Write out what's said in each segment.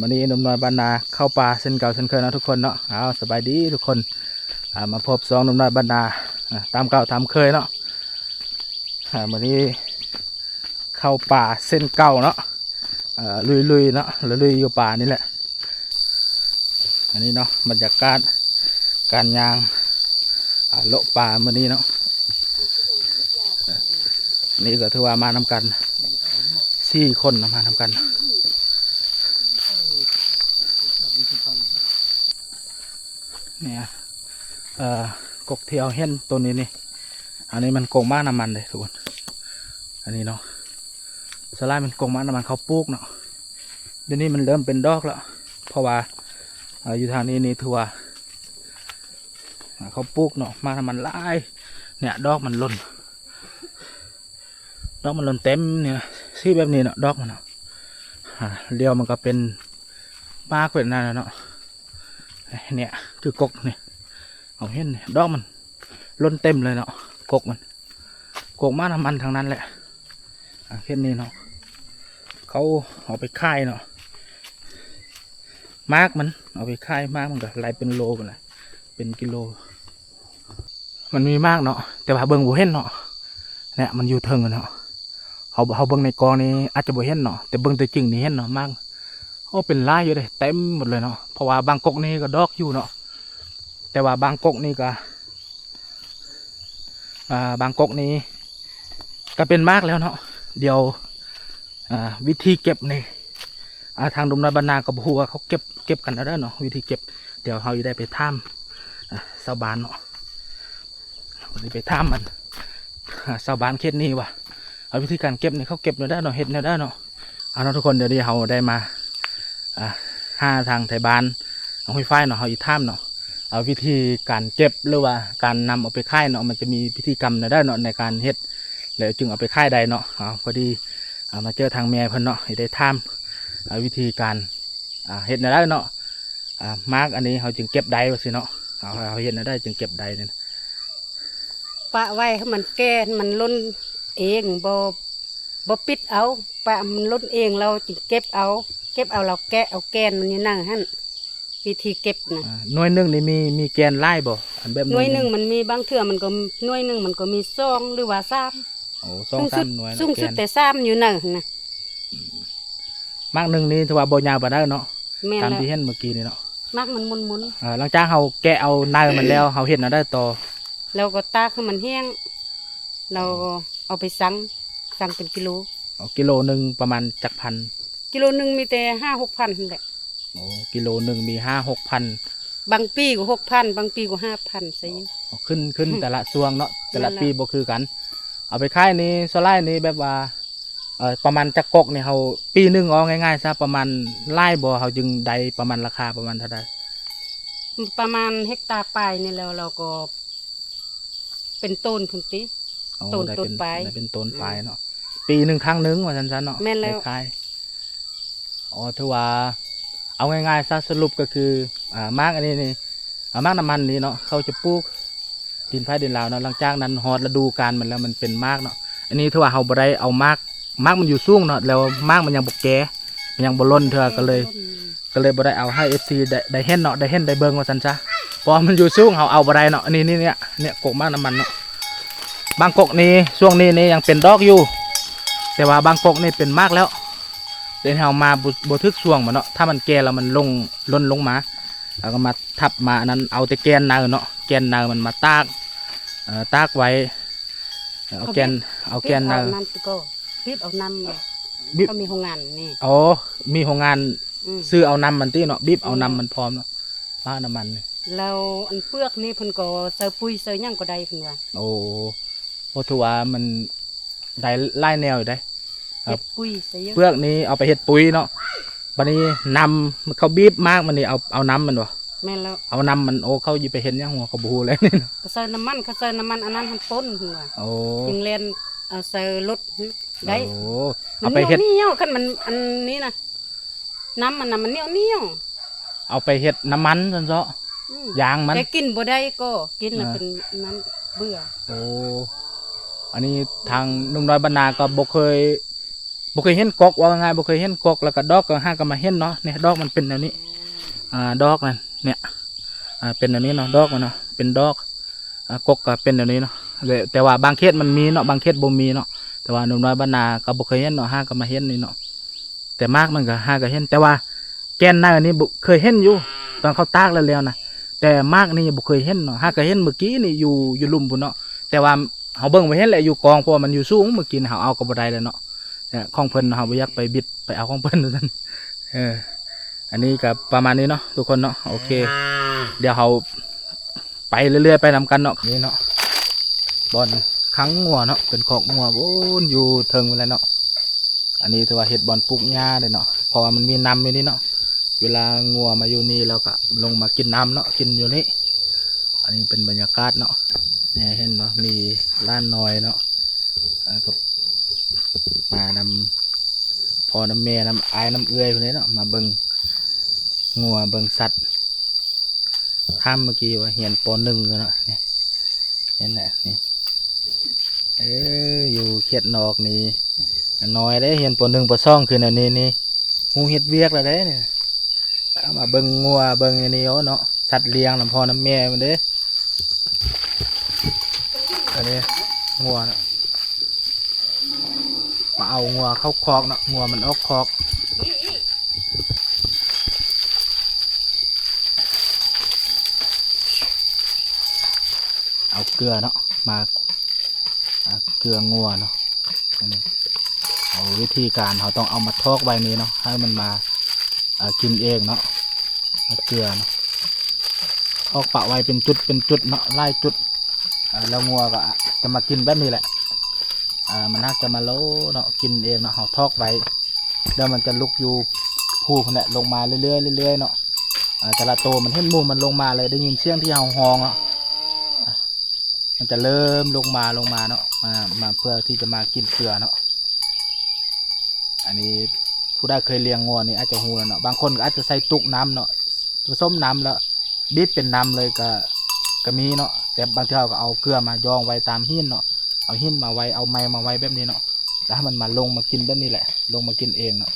วันนี้นมน้อยบ้านนาเข้าป่าเส้นเก่าเส้นเคยนะทุกคนเนาะเอาสบายดีทุกคนมาพบสองนมน้อยบ้านนาตามเก่าตามเคยเนาะวันนี้เข้าป่าเส้นเก่าเนาะลุยๆเนาะลุยๆอยู่ป่านี่แหละ อันนี้เนาะบรรยากาศการยางอ่าเลป่ามื่อนี้เนาะนี่ก็ถือว่ามานำกันสี่คนเนาะมานำกัน เนี่ย เอ่อกกเทียวเห็นตัวนี้นี่อันนี้มันกงม้าน้ำมันเลยทุกคนอันนี้เนาะสลายมันกงม้าน้ำมันเขาปลูกเนาะเดี๋ยวนี้มันเริ่มเป็นดอกแล้วเพราะว่าอยู่ทางนี้นี่ถือว่าเขาปลูกเนาะม้าน้ำมันลายเนี่ยดอกมันล่นดอกมันล่นเต็มเนี่ยซีแบบนี้เนาะดอกมันเนาะเดียวมันก็เป็นมากเป็นนั่นเนาะเนี่ยคือกกเนี่ย เอาเห็นเนี่ยดอกมันล้นเต็มเลยเนาะกกมันกกมาน้ำมันทางนั้นแหละอะเห็นนี่เนาะเขาเอาไปค่ายเนาะมากมันเอาไปค่ายมากมันก็หลายเป็นโลไปเลยเป็นกิโล มันมีมากเนาะแต่ว่าเบิ่งบ่เห็นเนาะเนี่ยมันอยู่เทิงอะเนาะเขาเขาเบิ่งในกองนี้อาจจะบ่เห็นเนาะแต่เบิ่งตัวจริงนี่เห็นเนาะมากโอ้เป็นลายอยู่เลยเต็มหมดเลยเนาะเพราะว่าบางกกนี่ก็ดอกอยู่เนาะ แต่ว่าบางกกนี่ก็บางกกนี่ก็เป็นมากแล้วเนาะเดี๋ยววิธีเก็บนี่ทางดุมนาบรรณากับหัวเขาเก็บเก็บกันแล้วเนาะวิธีเก็บ เดี๋ยวเขาจะได้ไปท่ามอ่าวบานเนาะวันนี้ไปท่ามมันอ่าวบานเขตนี้ว่ะเอาวิธีการเก็บนี่เขาเก็บเนาะได้เนาะเห็ดเนาะได้เนาะเอาเนาะทุกคนเดี๋ยวนี้เขาได้มาห้าทางไทยบ้านเอาห้อยไฟเนาะเอาอีท่ามเนาะ วิธีการเก็บหรือว่าการนำเอาไปค่ายเนาะมันจะมีพิธีกรรมเนได้เนาะในการเฮ็ดแล้วจึงเอาไปค่ายใดเนาะเอาพอดีมาเจอทางแม่เพิ่นเนาะได้ท่ามเอาวิธีการเฮ็ดเนได้เนาะมาร์กอันนี้เขาจึงเก็บใดว่าสิเนาะเอาเฮ็ดเนได้จึงเก็บใดเนี่ยปะไว้ให้มันแก้มันล้นเองบ่บ่ปิดเอาปะมันล้นเองเราจิเก็บเอา เก็บเอาเราแกะเอาแกนมันอยู่นั่งหั่น วิธีเก็บนะอ่าหน่วยหนึงนี่มีมีแกนไล่บ่อันแบบหน่วยหนึ่งมันมีบางเทื่อมันก็หน่วยหนึ่งมันก็มีซองหรือว่าซ้ำโอ้สองสูงสาสุมดหน่วยเนาะสูงแกสุดนแต่ซ้ำอยู่นั่นนะมากหนึ่งนี่ถือว่าบ่ยาวบ่ได้เนาะแม่นตามแล้วที่เห็นเมื่อกี้นี่เนาะมักมันมุนมุนอ่าหลังจากเขาแกะเอาเนยมันแล้วเขาเห็นเอาได้ต่อๆแล้วก็ตากให้มันแห้งเราก็เอาไปสั่งสั่งเป็นกิโล เอากิโลหนึ่งประมาณจักพันกิโลหนึงมีแต่ห้าหกพันแหละ โอ้กิโลหนึ่งมีห้าหกพันบางปีก็หกพันบางปีก็ห้าพันซะอยู่ขึ้นขึ้นอืมแต่ละช่วงเนาะแต่ละนั่นแหละปีบ่คือกัน เอาไปขายนี่สไลด์นี่แบบว่าเออประมาณจักกกนี่เขาปีหนึ่งเอาง่ายๆซะประมาณไล่บ่เขาจึงได้ประมาณราคาประมาณเท่าใดประมาณเฮกตาร์ปลายนี่แล้วเราก็ เป็นต้นพุ่นติเอาต้นได้ต้เป็นนปลายได้เป็นต้นปลายเนาะปีหนึ่งครั้งหนึ่งว่าซั่นๆเนาะแม่นแล้วคล้ายๆอ๋อถือว่า เอาง่ายๆซะสรุปก็คืออ่ามากอันนี้นี่อ่ามากน้ำมันนี่เนาะเขาจะปลูกดินไผ่ดินลาวเนาะหลังจากนั้นฮอดฤดูกาลมันแล้วมันเป็นมากเนาะอันนี้ถือว่าเราบ่ได้เอามากมากมันอยู่สูงเนาะแล้วมากมันยังบ่แก่มันยังบ่ล้นเถื่อก็เลย ก็เลยบ่ได้เอาให้ FC ได้ได้เห็นเนาะได้เห็นได้เบิ่งว่าซั่นซะเพราะมันอยู่สูงเฮาเอาบ่ได้เนาะอันนี้นี่เนี่ยเนี่ยกกมากน้ำมันเนาะบางกกนี่ช่วงนี้นี่ยังเป็นดอกอยู่ แต่ว่าบางกกนี่เป็นมากแล้ว เดี๋ยวเฮามาบ่บ่ทึกช่วงมันเนาะถ้ามันแก่แล้วมันลงล้นลงมาแล้วก็มาทับมาอันนั้นเอาแต่แกนเนาเนาะแกนเนามันมาตากเอ่อตากไว้เอ่อเอาแกนเอาแกนเนาเอาน้ำก็รีบเอาน้ำบิ๊บก็มีโรงงานนี่อ๋อมีโรงงานอืมซื้อเอานำมันติเนาะบีบเอาอืมนำมันพร้อมเนาะป้าน้ำมันนี่แล้วอันเปลือกนี่เพิ่นก็เซอปุ๋ยเซอหยังก็ได้เพิ่นว่าโอ้โหถือว่ามันได้ไล่แนวอยู่ได้ครับ เฮ็ดปุ๋ยเซอเยอะเปลือกนี้เอาไปเฮ็ดปุ๋ยเนาะบัดนี้นำเขาบีบมากมันนี่เอาเอาน้ำมันวะแม่นแล้วเอาน้ำมันโอ้เขาอยู่ไปเห็นยังหัวเขาบูเลยนี่เนาะก็เซอน้ำมันก็เซอน้ำมันอันนั้นหันป้นเพิ่นว่าโอ้จึงเล่นเอาเซอรถได้โอ้มัเอานไปเหนียวเฮ็ดเหนียวคันมันอันนี้นะน้ำมันน่ะมันเหนียวเหนียวเอาไปเฮ็ดน้ำมันซั่นเซาะอืมยางมันแต่กินบ่ได้ก็กินแล้วอ่าเป็นนั้นเบื่อโอ้อันนี้ทางหนุ่มน้อยบรรณาก็บ่เคย บ่เคยเห็นกอกว่าง่ายบ่เคยเห็นกอกแล้วก็ดอกก็ห้าก็มาเห็นเนาะเนี่ยดอกมันเป็นแนวนี้อ่าดอกนั่นเนี่ยอ่าเป็นแนวนี้เนาะดอกมันเนาะเป็นดอกอ่ากกก็เป็นแนวนี้เนาะแต่ว่าบางเขตมันมีเนาะบางเขตบ่มีเนาะแต่ว่าหนุ่มน้อยบ้านนาก็บ่เคยเห็นเนาะห้าก็มาเห็นนี่เนาะแต่มากมันก็ห้าก็เห็น แต่ว่าแกนหน้าอันนี้บ่เคยเห็นอยู่ตอนเขาตากแล้วแล้วนะแต่มากนี่บ่เคยเห็นเนาะห้าก็เห็นเมื่อกี้นี่อยู่อยู่ลุ่มพุ่นเนาะแต่ว่าเฮาเบิ่งบ่เห็นแหละอยู่กองเพราะว่ามันอยู่สูงเมื่อกี้เฮาเอาก็บ่ได้แล้วเนาะ แต่ยของเพิ่นเฮาบ่อยากไปบิดไปเอาของเพิ่นซั่นเอออันนี้ก็ประมาณนี้เนาะทุกคนเนาะโอเค เดี๋ยวเราไปเรื่อยๆไปนำกันเนาะนี่เนาะบอลคังงัวเนาะเป็นขอกงัวโอ้นอยู่เทิงไปแล้วเนาะอันนี้ถือว่าเห็ดบอลปลูกหญ้าเลยเนาะเพราะว่ามันมีน้ำอยู่นี่เนาะเวลางัวมาอยู่นี่แล้วก็ลงมากินน้ำเนาะกินอยู่นี่อันนี้เป็นบรรยากาศเนาะเนี่ยเห็นเนาะมีล้านน้อยเนาะก็ มานำพอน้ำแม่น้ำอายน้ำเอื้อยพวกนี้เนาะมาเบิงงัวเบิงสัตว์ข้ามเมื่อกี้ว่าเหียนปหนึ่งเนาะนี่เห็นแหละนี่เอออยู่เขียดนอกนี่น้อยได้เหียนปหนึ่งปสองคืออันนี้นี่หูเห็ดเวียกแล้วได้เนี่ยมาเบิงงัวเบิงอันนี้เอาเนาะสัตว์เลี้ยงน้ำพอน้ำแม่มันเด้อันนี้งัวเนาะ มาเอางัวเข้าคอกเนาะงัวมันออกคอกเอาเกลือเนาะมาเอาเกลืองัวเนาะอันนี้เอาวิธีการเขาต้องเอามาทอกไว้นี้เนาะให้มันมากินเองเนาะเาเกลือเนาะทอกปะไว้เป็นจุดเป็นจุดเนาะไล่จุดแล้วงัวก็จะมากินแบบนี้แหละ อ่ามันน่าจะมาโลเนาะกินเองเนาะเขาทอกไว้แล้วมันจะลุกอยู่ผู้คนเนี่ยลงมาเรื่อยๆเรื่อยๆเนาะแต่ละตัวมันเห็นมูมันลงมาเลยได้ยินเสียงที่เฮาฮองเนาะอะมันจะเริ่มลงมาลงมาเนาะมามาเพื่อที่จะมากินเกลือเนาะอันนี้ผู้ได้เคยเลี้ยงงัวนี่อาจจะหูแล้วเนาะบางคนก็อาจจะใส่ตุกน้ำเนาะผสมน้ำแล้วบิดเป็นน้ำเลยก็ก็มีเนาะแต่บางทีเราก็เอาเกลือมายองไว้ตามหินเนาะ เอาหินมาไว้เอาไม้มาไว้แบบนี้เนาะแล้วให้มันมาลงมากินแบบนี้แหละ ลงมากินเองเนาะ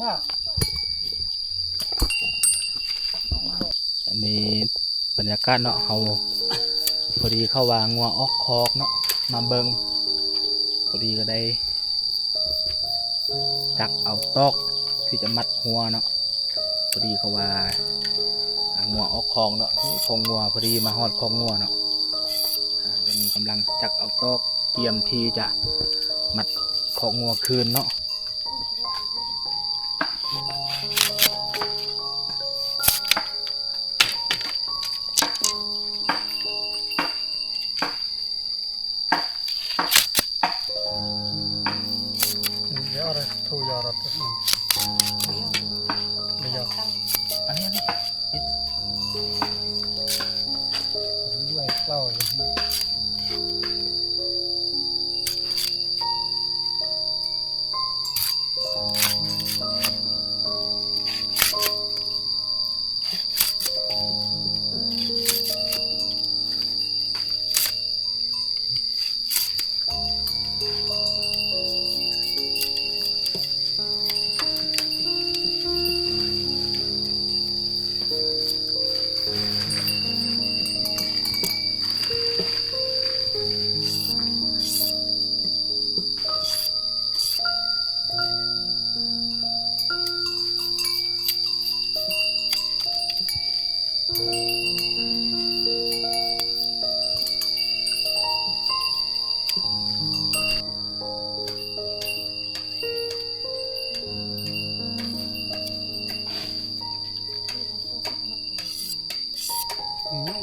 อัน นี้บรรยากาศเนาะเขาพอดีเข้าวางงัวออกคอกเนาะมาเบิงพอดีก็ได้จักเอาตอกที่จะมัดหัวเนาะพอดีเขาว่างัวออกคองเนาะนี่คองงัวพอดีมาฮอดคองงัวเนาะอ่าตอนนี้กำลังจักเอาตอกเตรียมที่จะมัดคองงัวคืนเนาะ อันนี้อันนี้ Mm-hmm.